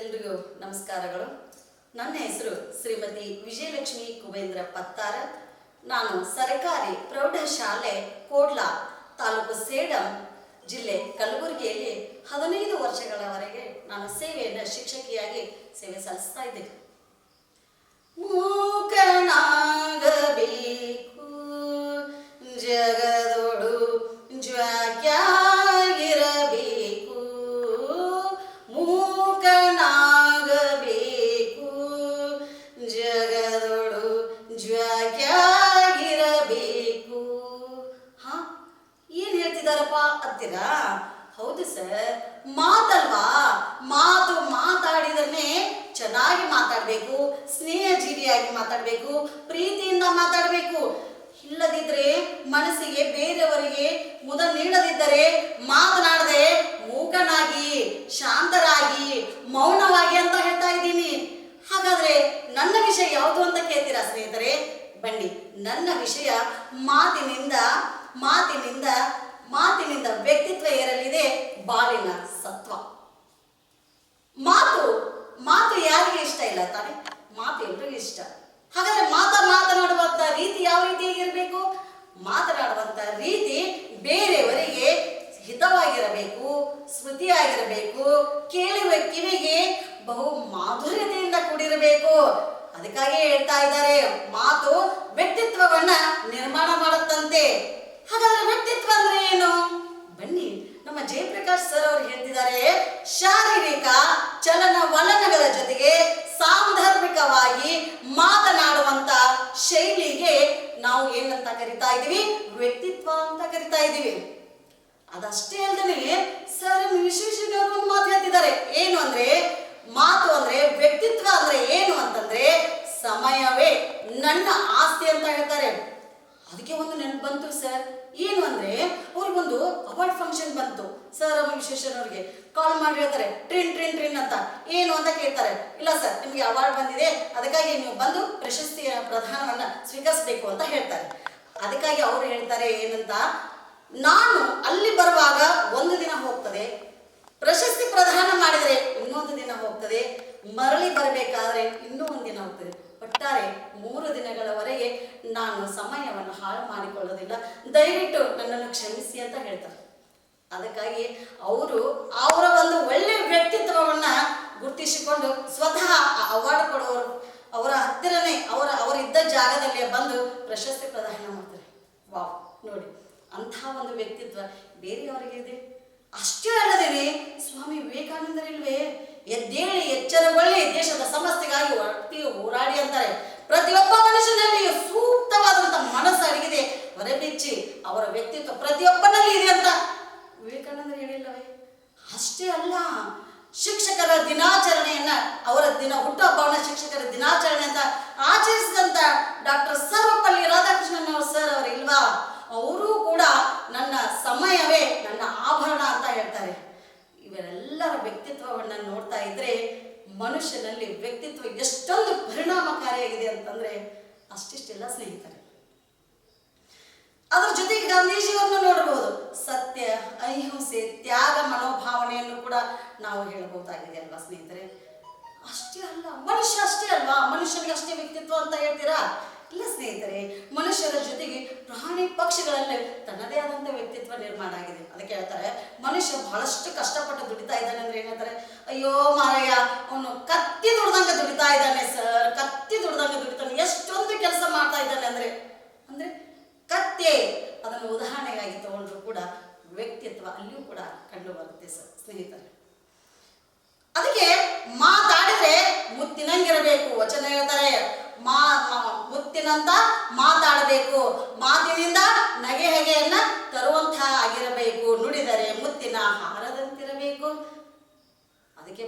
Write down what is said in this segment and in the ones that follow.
ಎಲ್ರಿಗೂ ನಮಸ್ಕಾರಗಳು. ನನ್ನ ಹೆಸರು ಶ್ರೀಮತಿ ವಿಜಯಲಕ್ಷ್ಮಿ ಕುಬೇಂದ್ರ ಪತ್ತಾರ. ನಾನು ಸರ್ಕಾರಿ ಪ್ರೌಢಶಾಲೆ ಕೋಡ್ಲಾ ತಾಲೂಕು ಸೇಡಂ ಜಿಲ್ಲೆ ಕಲಬುರಗಿಯಲ್ಲಿ ಹದಿನೈದು ವರ್ಷಗಳವರೆಗೆ ನಾನು ಸೇವೆಯನ್ನು ಶಿಕ್ಷಕಿಯಾಗಿ ಸೇವೆ ಸಲ್ಲಿಸ್ತಾ ಇದ್ದೇನೆ. ಹೇಳ್ತಿದಾರಪ್ಪ ಅಂತೀರಾ? ಹೌದು ಸರ್. ಮಾತಲ್ವಾ? ಮಾತು ಮಾತಾಡಿದ್ರೆ ಚೆನ್ನಾಗಿ ಮಾತಾಡಬೇಕು, ಸ್ನೇಹಜೀವಿಯಾಗಿ ಮಾತಾಡಬೇಕು, ಪ್ರೀತಿಯಿಂದ ಮಾತಾಡಬೇಕು. ಇಲ್ಲದಿದ್ರೆ ಮನಸ್ಸಿಗೆ ಬೇರೆಯವರಿಗೆ ಮುದ ನೀಡದಿದ್ದರೆ ಮಾತನಾಡದೆ ಮೂಕನಾಗಿ ಶಾಂತರಾಗಿ ಮೌನವಾಗಿ ಅಂತ ಹೇಳ್ತಾ ಇದ್ದೀನಿ ಹಾಗಾದ್ರೆ ನನ್ನ ವಿಷಯ ಯಾವುದು ಅಂತ ಕೇಳ್ತೀರಾ ಸ್ನೇಹಿತರೆ ಬನ್ನಿ ನನ್ನ ವಿಷಯ ಮಾತಿನಿಂದ ಮಾತಿನಿಂದ ಮಾತಿನಿಂದ ವ್ಯಕ್ತಿತ್ವ ಏರಲಿದೆ ಬಾಳಿನ ಸತ್ವ ಮಾತು ಮಾತು ಯಾರಿಗೆ ಇಷ್ಟ ಇಲ್ಲ ತಾನೆ? ಮಾತು ಎಲ್ರಿಗೂ ಇಷ್ಟ. ಹಾಗಾದ್ರೆ ಮಾತ ಮಾತನಾಡುವಂತ ರೀತಿ ಯಾವ ರೀತಿಯಾಗಿರ್ಬೇಕು ಮಾತನಾಡುವಂತ ರೀತಿ ಬೇರೆಯವರಿಗೆ ಹಿತವಾಗಿರಬೇಕು, ಸ್ಮೃತಿಯಾಗಿರಬೇಕು ಕೇಳುವ ಕಿವಿಗೆ ಬಹು ಮಾಧುರ್ಯತೆಯಿಂದ ಕೂಡಿರಬೇಕು. ಅದಕ್ಕಾಗಿ ಹೇಳ್ತಾ ಇದ್ದಾರೆ, ಮಾತು ವ್ಯಕ್ತಿತ್ವವನ್ನ ನಿರ್ಮಾಣ ಮಾಡುತ್ತಂತೆ ಹಾಗಾದ್ರೆ ವ್ಯಕ್ತಿತ್ವ ಅಂದ್ರೆ ಏನು ಬನ್ನಿ ನಮ್ಮ ಜಯಪ್ರಕಾಶ್ ಸರ್ ಅವರು ಹೇಳ್ತಿದ್ದಾರೆ ಶಾರೀರಿಕ ಚಲನವಲನಗಳ ಜೊತೆಗೆ ಸಾಂದರ್ಭಿಕವಾಗಿ ಮಾತನಾಡುವಂತ ಶೈಲಿಗೆ ನಾವು ಏನಂತ ಕರಿತಾ ಇದೀವಿ ವ್ಯಕ್ತಿತ್ವ ಅಂತ ಕರಿತಾ ಇದೀವಿ ಅದಷ್ಟೇ ಅಲ್ಲದೆ ಸರ್ ಅವರು ಒಂದು ಮಾತು ಹೇಳ್ತಿದ್ದಾರೆ. ಏನು ಅಂದ್ರೆ, ಮಾತು ಅಂದ್ರೆ ವ್ಯಕ್ತಿತ್ವ ಅಂದ್ರೆ ಏನು ಅಂತಂದ್ರೆ ಸಮಯವೇ, ನನ್ನ ಆಸ್ತಿ ಅಂತ ಹೇಳ್ತಾರೆ. ಅದಕ್ಕೆ ಒಂದು ನೆನಪು ಬಂತು ಸರ್. ಏನು ಅಂದ್ರೆ ಅವ್ರಿಗೊಂದು ಅವಾರ್ಡ್ ಫಂಕ್ಷನ್ ಬಂತು. ಸರ್ ವಿಶ್ವೇಶ್ವರವ್ರಿಗೆ ಕಾಲ್ ಮಾಡಿ ಹೇಳ್ತಾರೆ. ಟ್ರಿನ್ ಟ್ರಿನ್ ಟ್ರಿನ್ ಅಂತ. ಏನು ಅಂತ ಕೇಳ್ತಾರೆ. ಇಲ್ಲ ಸರ್, ನಿಮಗೆ ಅವಾರ್ಡ್ ಬಂದಿದೆ. ಅದಕ್ಕಾಗಿ ನೀವು ಬಂದು ಪ್ರಶಸ್ತಿಯ ಪ್ರಧಾನವನ್ನ ಸ್ವೀಕರಿಸಬೇಕು ಅಂತ ಹೇಳ್ತಾರೆ. ಅದಕ್ಕಾಗಿ ಅವರು ಹೇಳ್ತಾರೆ ಏನಂತ ನಾನು ಅಲ್ಲಿ ಬರುವಾಗ ಒಂದು ದಿನ ಹೋಗ್ತದೆ. ಪ್ರಶಸ್ತಿ ಪ್ರದಾನ ಮಾಡಿದರೆ ಇನ್ನೊಂದು ದಿನ ಹೋಗ್ತದೆ. ಮರಳಿ ಬರಬೇಕಾದ್ರೆ ಇನ್ನೂ ಒಂದು ದಿನ ಹೋಗ್ತದೆ. ಒಟ್ಟಾರೆ ಮೂರು ದಿನಗಳವರೆಗೆ ನಾನು ಸಮಯವನ್ನು ಹಾಳು ಮಾಡಿಕೊಳ್ಳೋದಿಲ್ಲ. ದಯವಿಟ್ಟು ನನ್ನನ್ನು ಕ್ಷಮಿಸಿ ಅಂತ ಹೇಳ್ತಾರೆ. ಅದಕ್ಕಾಗಿ ಅವರು, ಅವರ ಒಂದು ಒಳ್ಳೆಯ ವ್ಯಕ್ತಿತ್ವವನ್ನ ಗುರುತಿಸಿಕೊಂಡು ಸ್ವತಃ ಅವಾರ್ಡ್ ಕೊಡುವವರು ಅವರ ಹತ್ತಿರನೇ ಅವರ, ಅವರಿದ್ದ ಜಾಗದಲ್ಲೇ ಬಂದು ಪ್ರಶಸ್ತಿ ಪ್ರದಾನ ಮಾಡ್ತಾರೆ. ವಾವ್, ನೋಡಿ. ಅಂಥ ಒಂದು ವ್ಯಕ್ತಿತ್ವ ಬೇರೆಯವರಿಗೆ ಇದೆ? ಅಷ್ಟೇ ಅಲ್ಲದೆ ಸ್ವಾಮಿ ವಿವೇಕಾನಂದರಿಲ್ವೇ? ಎದ್ದೇಳಿ, ಎಚ್ಚರಗೊಳ್ಳಿ ದೇಶದ ಸಮಸ್ಯೆಗಾಗಿ ಒಟ್ಟಿ ಹೋರಾಡಿ ಅಂತಾರೆ. ಪ್ರತಿಯೊಬ್ಬ ಮನುಷ್ಯನಲ್ಲಿ ಸೂಕ್ತವಾದಂಥ ಮನಸ್ಸು ಅಡಗಿದೆ. ಹೊರಬಿಚ್ಚಿ, ಅವರ ವ್ಯಕ್ತಿತ್ವ ಪ್ರತಿಯೊಬ್ಬನಲ್ಲಿ ಇದೆ ಅಂತ ವಿವೇಕಾನಂದರು ಹೇಳಿಲ್ಲವೇ? ಅಷ್ಟೇ ಅಲ್ಲ, ಶಿಕ್ಷಕರ ದಿನಾಚರಣೆಯನ್ನ, ಅವರ ದಿನ ಹುಟ್ಟುಹಬ್ಬವನ್ನ ಶಿಕ್ಷಕರ ದಿನಾಚರಣೆ ಅಂತ ಆಚರಿಸಿದಂತ ಡಾಕ್ಟರ್ ಸರ್ವಪಲ್ಲಿ ರಾಧಾಕೃಷ್ಣನ್ ಅವರು ಸರ್ ಅವರು ಇಲ್ವಾ ಅವರು ಕೂಡ ನನ್ನ ಸಮಯವೇ ನನ್ನ ಆಭರಣ ಅಂತ ಹೇಳ್ತಾರೆ ಇವರೆಲ್ಲರ ವ್ಯಕ್ತಿತ್ವವನ್ನ ನೋಡ್ತಾ ಇದ್ರೆ ಮನುಷ್ಯನಲ್ಲಿ ವ್ಯಕ್ತಿತ್ವ ಎಷ್ಟೊಂದು ಪರಿಣಾಮಕಾರಿಯಾಗಿದೆ ಅಂತಂದ್ರೆ ಅಷ್ಟಿಷ್ಟೆಲ್ಲ ಸ್ನೇಹಿತರೆ. ಅದ್ರ ಜೊತೆಗೆ ಗಾಂಧೀಜಿಯವ್ರನ್ನ ನೋಡಬಹುದು ಸತ್ಯ, ಅಹಿಂಸೆ, ತ್ಯಾಗ, ಮನೋಭಾವನೆಯನ್ನು ಕೂಡ ನಾವು ಹೇಳಬಹುದಾಗಿದೆ ಅಲ್ವಾ ಸ್ನೇಹಿತರೆ? ಅಷ್ಟೇ ಅಲ್ಲ, ಮನುಷ್ಯ ಅಷ್ಟೇ ಅಲ್ವಾ? ಮನುಷ್ಯನಿಗೆ ಅಷ್ಟೇ ವ್ಯಕ್ತಿತ್ವ ಅಂತ ಹೇಳ್ತೀರಾ? ಇಲ್ಲ ಸ್ನೇಹಿತರೆ, ಮನುಷ್ಯರ ಜೊತೆಗೆ ಪ್ರಾಣಿ ಪಕ್ಷಿಗಳಲ್ಲೇ ತನ್ನದೇ ಆದಂತ ವ್ಯಕ್ತಿತ್ವ ನಿರ್ಮಾಣ ಆಗಿದೆ. ಅದಕ್ಕೆ ಹೇಳ್ತಾರೆ, ಮನುಷ್ಯ ಬಹಳಷ್ಟು ಕಷ್ಟಪಟ್ಟು ದುಡಿತಾ ಇದ್ದಾನೆ ಅಂದ್ರೆ ಏನಂತಾರೆ ಅಯ್ಯೋ ಮಾರಯ್ಯ, ಅವನು ಕತ್ತಿ ದುಡ್ದಂಗ ದುಡಿತಾ ಇದ್ದಾನೆ ಸರ್ ಕತ್ತಿ ದುಡ್ದಂಗೆ ದುಡಿತಾನೆ, ಎಷ್ಟೊಂದು ಕೆಲಸ ಮಾಡ್ತಾ ಇದ್ದಾನೆ ಅಂದ್ರೆ ಅಂದ್ರೆ ಕತ್ತೆ, ಅದನ್ನು ಉದಾಹರಣೆಗಾಗಿ ತಗೊಂಡ್ರು ಕೂಡ ವ್ಯಕ್ತಿತ್ವ ಅಲ್ಲಿಯೂ ಕೂಡ ಕಂಡು ಬರುತ್ತೆ ಸರ್ ಸ್ನೇಹಿತರೆ.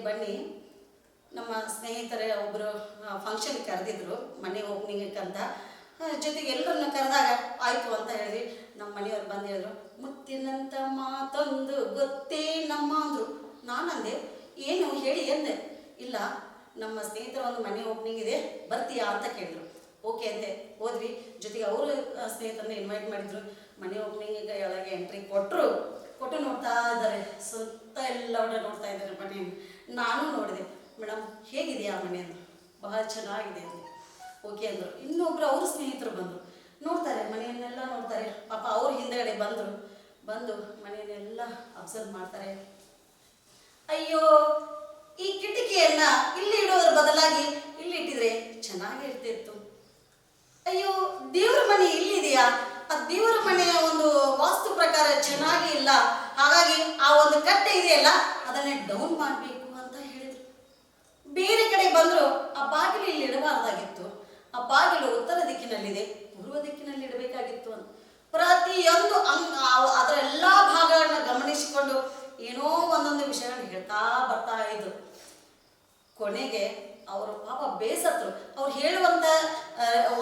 ಬನ್ನಿ. ನಮ್ಮ ಸ್ನೇಹಿತರ ಒಬ್ಬರು ಫಂಕ್ಷನ್ ಕರೆದಿದ್ರು, ಮನೆ ಓಪನಿಂಗ್ ಅಂತ ಜೊತೆಗೆ ಎಲ್ಲರನ್ನ ಕರೆದಾಗ ಆಯ್ತು ಅಂತ ಹೇಳಿ ನಮ್ಮ ಮನೆಯವ್ರು ಬಂದು ಹೇಳಿದ್ರು, ಮುತ್ತಿನಂತ ಮಾತೊಂದು ಗೊತ್ತೇ ನಮ್ಮ ಅಂದ್ರು. ನಾನಂದೆ, ಏನು ಹೇಳಿ ಎಂದೆ? ಇಲ್ಲ, ನಮ್ಮ ಸ್ನೇಹಿತರ ಒಂದು ಮನೆ ಓಪನಿಂಗ್ ಇದೆ, ಬರ್ತೀಯಾ? ಅಂತ ಕೇಳಿದ್ರು. ಓಕೆ ಅಂತೆ. ಹೋದ್ವಿ. ಜೊತೆಗೆ ಅವರು ಸ್ನೇಹಿತರನ್ನ ಇನ್ವೈಟ್ ಮಾಡಿದ್ರು. ಮನೆ ಓಪನಿಂಗಿಗೆ ಒಳಗೆ ಎಂಟ್ರಿ ಕೊಟ್ಟರು ಕೊಟ್ಟು ನೋಡ್ತಾ ಇದ್ದಾರೆ. ಸುತ್ತ ಎಲ್ಲವನ್ನ ನೋಡ್ತಾ ಇದ್ದಾರೆ ಮನೆ ನಾನು ನೋಡಿದೆ ಮೇಡಮ್ ಹೇಗಿದೆಯಾ ಮನೆ ಅಂದರು ಬಹಳ ಚೆನ್ನಾಗಿದೆ ಅಂದೆ ಓಕೆ, ಅಂದರು. ಇನ್ನೊಬ್ಬರು ಅವ್ರ ಸ್ನೇಹಿತರು ಬಂದರು. ನೋಡ್ತಾರೆ, ಮನೆಯನ್ನೆಲ್ಲ ನೋಡ್ತಾರೆ. ಪಾಪ ಅವ್ರ ಹಿಂದೆಗಡೆ ಬಂದರು. ಬಂದು ಮನೆಯನ್ನೆಲ್ಲ ಅಬ್ಸರ್ವ್ ಮಾಡ್ತಾರೆ. ಅಯ್ಯೋ, ಈ ಕಿಟಕಿಯನ್ನ ಇಲ್ಲಿ ಇಡೋದ್ರ ಬದಲಾಗಿ ಇಲ್ಲಿ ಇಟ್ಟಿದ್ರೆ ಚೆನ್ನಾಗಿರ್ತಿತ್ತು ಅಯ್ಯೋ, ದೇವ್ರ ಮನೆ ಇಲ್ಲಿದೆಯಾ? ಆ ದೇವರ ಮನೆಯ ಒಂದು ವಾಸ್ತು ಪ್ರಕಾರ ಚೆನ್ನಾಗಿ ಇಲ್ಲ. ಹಾಗಾಗಿ ಆ ಒಂದು ಕಟ್ಟೆ ಇದೆಯಲ್ಲ, ಅದನ್ನೇ ಡೌನ್ ಹೇಳಿದ್ರು ಬೇರೆ ಕಡೆ ಬಂದರೂ ಆ ಬಾಗಿಲು ಇಲ್ಲಿ ಇಡಬಾರ್ದಾಗಿತ್ತು. ಆ ಬಾಗಿಲು ಉತ್ತರ ದಿಕ್ಕಿನಲ್ಲಿದೆ, ಪೂರ್ವ ದಿಕ್ಕಿನಲ್ಲಿ ಇಡಬೇಕಾಗಿತ್ತು ಅಂತ. ಪ್ರತಿಯೊಂದು ಅಂಗ ಅದರ ಎಲ್ಲ ಭಾಗಗಳನ್ನ ಗಮನಿಸಿಕೊಂಡು ಏನೋ ಒಂದೊಂದು ವಿಷಯಗಳನ್ನ ಹೇಳ್ತಾ ಬರ್ತಾ ಇದ್ರು. ಕೊನೆಗೆ ಅವರು ಪಾಪ ಬೇಸತ್ರು ಅವ್ರು ಹೇಳುವಂತ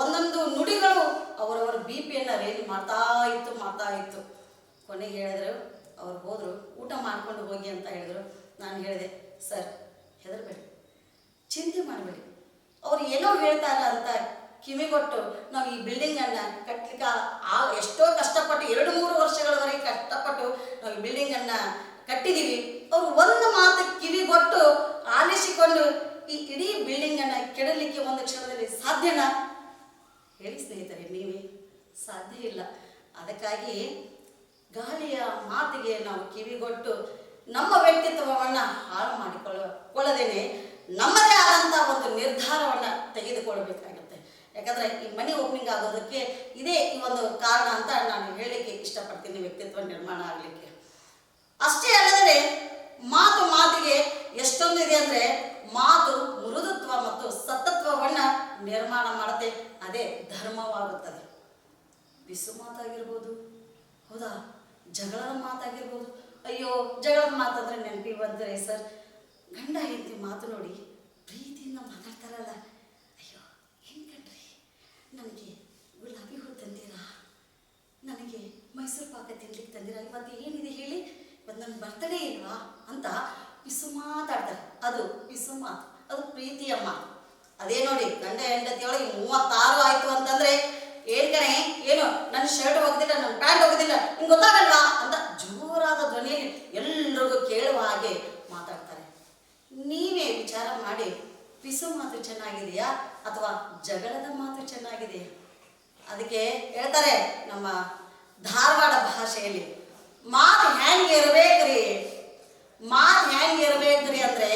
ಒಂದೊಂದು ನುಡಿಗಳು ಅವರವರ ಬಿ ಪಿಯನ್ನು ರೇಜ್ ಮಾಡ್ತಾ ಇತ್ತು ಮಾಡ್ತಾ ಇತ್ತು. ಕೊನೆಗೆ ಹೇಳಿದ್ರು, ಅವ್ರು ಹೋದ್ರು, ಊಟ ಮಾಡ್ಕೊಂಡು ಹೋಗಿ ಅಂತ ಹೇಳಿದ್ರು. ನಾನು ಹೇಳಿದೆ, ಸರ್, ಹೆದರ್ಬೇಡಿ. ಚಿಂತೆ ಮಾಡಬೇಡಿ ಅವ್ರು ಏನೋ ಹೇಳ್ತಾರ ಅಂತ ಕಿವಿಗೊಟ್ಟು ನಾವು ಈ ಬಿಲ್ಡಿಂಗನ್ನು ಕಟ್ಟಲಿಕ್ಕೆ ಆ ಎಷ್ಟೋ ಕಷ್ಟಪಟ್ಟು ಎರಡು ಮೂರು ವರ್ಷಗಳವರೆಗೆ ಕಷ್ಟಪಟ್ಟು ನಾವು ಈ ಬಿಲ್ಡಿಂಗನ್ನು ಕಟ್ಟಿದೀವಿ. ಅವರು ಒಂದು ಮಾತು ಕಿವಿಗೊಟ್ಟು ಆಲಿಸಿಕೊಂಡು ಈ ಇಡೀ ಬಿಲ್ಡಿಂಗನ್ನು ಕೆಡಲಿಕ್ಕೆ ಒಂದು ಕ್ಷಣದಲ್ಲಿ ಸಾಧ್ಯನಾ? ಹೇಳಿ ಸ್ನೇಹಿತರೆ, ನೀವೇ. ಸಾಧ್ಯ ಇಲ್ಲ. ಅದಕ್ಕಾಗಿ ಗಾಳಿಯ ಮಾತಿಗೆ ನಾವು ಕಿವಿಗೊಟ್ಟು ನಮ್ಮ ವ್ಯಕ್ತಿತ್ವವನ್ನು ಹಾಳು ಮಾಡಿಕೊಳ್ಳ, ಕೊಳ್ಳದೇನೆ. ಒಂದು ನಿರ್ಧಾರವನ್ನು ತೆಗೆದುಕೊಳ್ಬೇಕಾಗುತ್ತೆ. ಯಾಕಂದರೆ ಈ ಮನೆ ಓಪನಿಂಗ್ ಆಗೋದಕ್ಕೆ ಇದೇ ಈ ಒಂದು ಕಾರಣ ಅಂತ ನಾನು ಹೇಳಲಿಕ್ಕೆ ಇಷ್ಟಪಡ್ತೀನಿ ವ್ಯಕ್ತಿತ್ವ ನಿರ್ಮಾಣ ಆಗಲಿಕ್ಕೆ. ಅಷ್ಟೇ ಅಲ್ಲದೆ ಮಾತು ಮಾತಿಗೆ ಎಷ್ಟೊಂದು ಇದೆ ಅಂದರೆ ಮಾತು ಮೃದುತ್ವ ಮತ್ತು ಸತತ್ವವನ್ನು ನಿರ್ಮಾಣ ಮಾಡುತ್ತೆ, ಅದೇ ಧರ್ಮವಾಗುತ್ತದೆ. ಬಿಸು ಮಾತಾಗಿರ್ಬೋದು, ಹೌದಾ? ಜಗಳದ ಮಾತಾಗಿರ್ಬೋದು. ಅಯ್ಯೋ, ಜಗಳದ ಮಾತಂದ್ರೆ ನೆನಪಿ ಬಂದರೆ ಸರ್, ಗಂಡ ಹೆಂಡತಿ ಮಾತು ನೋಡಿ ಪ್ರೀತಿಯಿಂದ ಮಾತಾಡ್ತಾರಲ್ಲ. ಅಯ್ಯೋ ಏನು ಕಣ್ರಿ, ನನಗೆ ಗುಲಾಬಿ ಹೂ ತಂದಿರಾ? ನನಗೆ ಮೈಸೂರು ಪಾಕ ತಿನ್ಲಿಕ್ಕೆ ತಂದಿರಾ? ಇವತ್ತು ಏನಿದೆ ಹೇಳಿ? ಇವತ್ತು ನನ್ನ ಬರ್ತಡೇ ಇಲ್ವಾ ಅಂತ ಪಿಸು ಮಾತಾಡ್ತಾರೆ. ಅದು ಪಿಸು ಮಾತು, ಅದು ಪ್ರೀತಿಯಮ್ಮ ಅದೇ ನೋಡಿ, ಗಂಡ ಹೆಂಡತಿಯೊಳಗೆ ಮೂವತ್ತಾರು ಆಯ್ತು ಅಂತಂದ್ರೆ ಏನ್ಕಣೆ ಏನು ನನ್ನ ಶರ್ಟ್ ಹೋಗೋದಿಲ್ಲ ನನ್ನ ಪ್ಯಾಂಟ್ ಹೋಗೋದಿಲ್ಲ ನಿಮ್ಗೆ ಗೊತ್ತಾಗಲ್ವಾ ಅಂತ ಜೋರಾದ ಧ್ವನಿಯಲ್ಲಿ ಎಲ್ರಿಗೂ ಕೇಳುವ ಹಾಗೆ ಮಾತಾಡ್ತಾರೆ ನೀವೇ ವಿಚಾರ ಮಾಡಿ, ಪಿಸು ಮಾತು ಚೆನ್ನಾಗಿದೆಯಾ ಅಥವಾ ಜಗಳದ ಮಾತು ಚೆನ್ನಾಗಿದೆಯಾ? ಅದಕ್ಕೆ ಹೇಳ್ತಾರೆ ನಮ್ಮ ಧಾರವಾಡ ಭಾಷೆಯಲ್ಲಿ, ಮಾತು ಹೆಂಗೆ ಇರ್ಬೇಕ್ರಿ? ಮಾತು ಹೆಂಗೆ ಇರ್ಬೇಕ್ರಿ ಅಂದ್ರೆ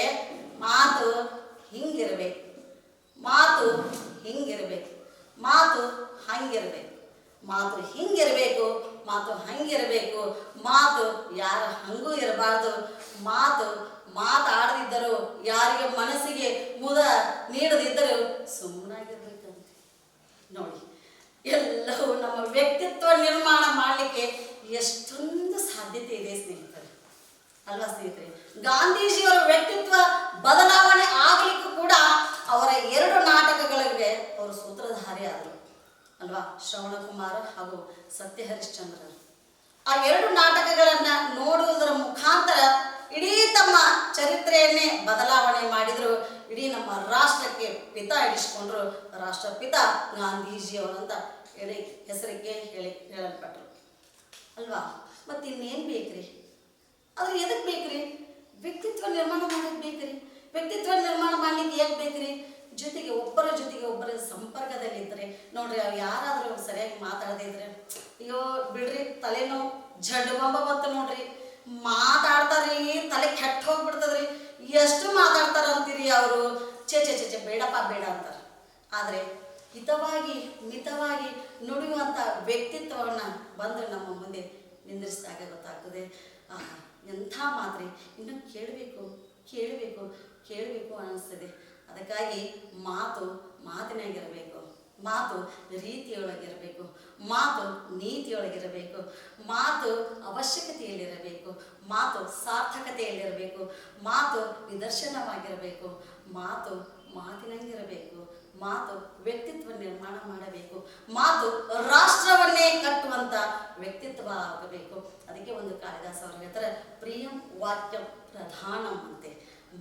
ಮಾತು ಹಿಂಗಿರ್ಬೇಕು. ಮಾತು ಹಿಂಗಿರ್ಬೇಕು. ಮಾತು ಹಂಗಿರ್ಬೇಕು. ಮಾತು ಹಿಂಗಿರ್ಬೇಕು, ಮಾತು ಹಂಗಿರ್ಬೇಕು. ಮಾತು ಯಾರ ಹಂಗೂ ಇರಬಾರ್ದು. ಮಾತು ಮಾತಾಡದಿದ್ದರು ಯಾರಿಗೆ ಮನಸ್ಸಿಗೆ ಮುದ ನೀಡದಿದ್ದರು ಸುಮ್ಮನಾಗಿರ್ಬೇಕಂತೆ. ನೋಡಿ, ಎಲ್ಲವೂ ನಮ್ಮ ವ್ಯಕ್ತಿತ್ವ ನಿರ್ಮಾಣ ಮಾಡಲಿಕ್ಕೆ ಎಷ್ಟೊಂದು ಸಾಧ್ಯತೆ ಇದೆ ಸ್ನೇಹಿತರೆ. ಅಲ್ವಾ ಸ್ನೇಹಿತರೆ? ಗಾಂಧೀಜಿಯವರ ವ್ಯಕ್ತಿತ್ವ ಬದಲಾವಣೆ ಆಗಲಿಕ್ಕೂ ಕೂಡ ಅವರ ಎರಡು ನಾಟಕಗಳಿಗೆ ಅವರು ಸೂತ್ರಧಾರಿ ಆದರು. ಅಲ್ವಾ? ಶ್ರವಣಕುಮಾರ ಹಾಗೂ ಸತ್ಯ ಹರಿಶ್ಚಂದ್ರ ಆ ಎರಡು ನಾಟಕಗಳನ್ನ ನೋಡುವುದರ ಮುಖಾಂತರ ಇಡೀ ತಮ್ಮ ಚರಿತ್ರೆಯನ್ನೇ ಬದಲಾವಣೆ ಮಾಡಿದ್ರು. ಇಡೀ ನಮ್ಮ ರಾಷ್ಟ್ರಕ್ಕೆ ಪಿತ ಇಡಿಸ್ಕೊಂಡ್ರು. ರಾಷ್ಟ್ರಪಿತ ಗಾಂಧೀಜಿಯವರಂತ ಹೇಳಿ ಹೆಸರಿಗೆ ಹೇಳಿ ಹೇಳಲ್ಪಟ್ರು. ಅಲ್ವಾ? ಮತ್ತೆ ಇನ್ನೇನು ಬೇಕ್ರಿ? ಆದ್ರೆ ಎದಕ್ಕೆ ಬೇಕ್ರಿ? ವ್ಯಕ್ತಿತ್ವ ನಿರ್ಮಾಣ ಮಾಡಕ್ ಬೇಕ್ರಿ? ವ್ಯಕ್ತಿತ್ವ ನಿರ್ಮಾಣ ಮಾಡ್ಲಿಕ್ಕೆ ಯಾಕೆ ಬೇಕ್ರಿ? ಜೊತೆಗೆ ಒಬ್ಬರ ಜೊತೆಗೆ ಒಬ್ಬರ ಸಂಪರ್ಕದಲ್ಲಿ ಸಂಪರ್ಕದಲ್ಲಿದ್ದರೆ ನೋಡ್ರಿ ಅವ್ರು ಯಾರಾದರೂ ಸರಿಯಾಗಿ ಮಾತಾಡದೇ ಇದ್ರೆ ಅಯ್ಯೋ ಬಿಡ್ರಿ, ತಲೆನೋವು ಜಡ್ ಬಂಬ ಬಂತು ನೋಡ್ರಿ. ಮಾತಾಡ್ತಾರ್ರಿ, ತಲೆ ಕೆಟ್ಟ ಹೋಗ್ಬಿಡ್ತದ್ರಿ. ಎಷ್ಟು ಮಾತಾಡ್ತಾರ ಅಂತೀರಿ ಅವರು? ಚೇ ಚೇ ಚೇ ಬೇಡಪ್ಪ, ಬೇಡ ಅಂತಾರೆ. ಆದರೆ ಹಿತವಾಗಿ, ಮಿತವಾಗಿ ನುಡಿಯುವಂಥ ವ್ಯಕ್ತಿತ್ವವನ್ನು ಬಂದು ನಮ್ಮ ಮುಂದೆ ನಿಂದಿರಿಸಿದಾಗ ಗೊತ್ತಾಗ್ತದೆ. ಎಂಥ ಮಾತ್ರೆ? ಇನ್ನು ಕೇಳಬೇಕು ಕೇಳಬೇಕು ಕೇಳಬೇಕು ಅನ್ನಿಸ್ತದೆ. ಅದಕ್ಕಾಗಿ ಮಾತು ಮಾತಿನಾಗಿರಬೇಕು. ಮಾತು ರೀತಿಯೊಳಗಿರಬೇಕು, ಮಾತು ನೀತಿಯೊಳಗಿರಬೇಕು, ಮಾತು ಅವಶ್ಯಕತೆಯಲ್ಲಿರಬೇಕು, ಮಾತು ಸಾರ್ಥಕತೆಯಲ್ಲಿರಬೇಕು, ಮಾತು ನಿದರ್ಶನವಾಗಿರಬೇಕು, ಮಾತು ಮಾತಿನಂಗಿರಬೇಕು, ಮಾತು ವ್ಯಕ್ತಿತ್ವ ನಿರ್ಮಾಣ ಮಾಡಬೇಕು, ಮಾತು ರಾಷ್ಟ್ರವನ್ನೇ ಕಟ್ಟುವಂತ ವ್ಯಕ್ತಿತ್ವ ಆಗಬೇಕು. ಅದಕ್ಕೆ ಒಂದು ಕಾಳಿದಾಸ ಅವರು ಹೇಳ್ತಾರೆ, ಪ್ರಿಯಂ ವಾಕ್ಯಂ ಪ್ರಧಾನಂ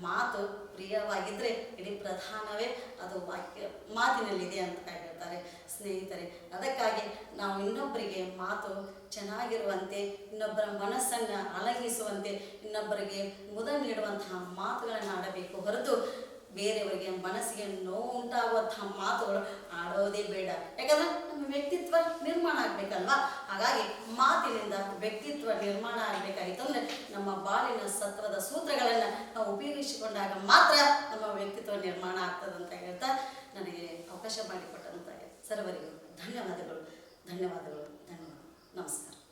ಮಾತು ಪ್ರಿಯವಾಗಿದ್ದರೆ ಇಡೀ ಪ್ರಧಾನವೇ ಅದು ವಾಕ್ಯ ಮಾತಿನಲ್ಲಿದೆ ಅಂತ ಹೇಳ್ತಾರೆ ಸ್ನೇಹಿತರೆ. ಅದಕ್ಕಾಗಿ ನಾವು ಇನ್ನೊಬ್ಬರಿಗೆ ಮಾತು ಚೆನ್ನಾಗಿರುವಂತೆ, ಇನ್ನೊಬ್ಬರ ಮನಸ್ಸನ್ನು ಅಲಂಗಿಸುವಂತೆ, ಇನ್ನೊಬ್ಬರಿಗೆ ಮುದ ನೀಡುವಂತಹ ಮಾತುಗಳನ್ನು ಆಡಬೇಕು ಹೊರತು ಬೇರೆಯವರಿಗೆ ಮನಸ್ಸಿಗೆ ನೋವು ಉಂಟಾಗುವಂತಹ ಮಾತುಗಳು ಆಡೋದೇ ಬೇಡ. ಯಾಕಂದ್ರೆ ನಮ್ಮ ವ್ಯಕ್ತಿತ್ವ ನಿರ್ಮಾಣ ಆಗ್ಬೇಕಲ್ವಾ? ಹಾಗಾಗಿ ಮಾತಿನಿಂದ ವ್ಯಕ್ತಿತ್ವ ನಿರ್ಮಾಣ ಆಗ್ಬೇಕಾಗಿತ್ತು ಅಂದ್ರೆ ನಮ್ಮ ಬಾಳಿನ ಸತ್ವದ ಸೂತ್ರಗಳನ್ನ ನಾವು ಉಪಯೋಗಿಸಿಕೊಂಡಾಗ ಮಾತ್ರ ನಮ್ಮ ವ್ಯಕ್ತಿತ್ವ ನಿರ್ಮಾಣ ಆಗ್ತದೆ ಅಂತ ಹೇಳ್ತಾ ನನಗೆ ಅವಕಾಶ ಮಾಡಿಕೊಟ್ಟಂತ ಸರ್ವರಿಗೂ ಧನ್ಯವಾದಗಳು. ಧನ್ಯವಾದಗಳು. ಧನ್ಯವಾದ ನಮಸ್ಕಾರ.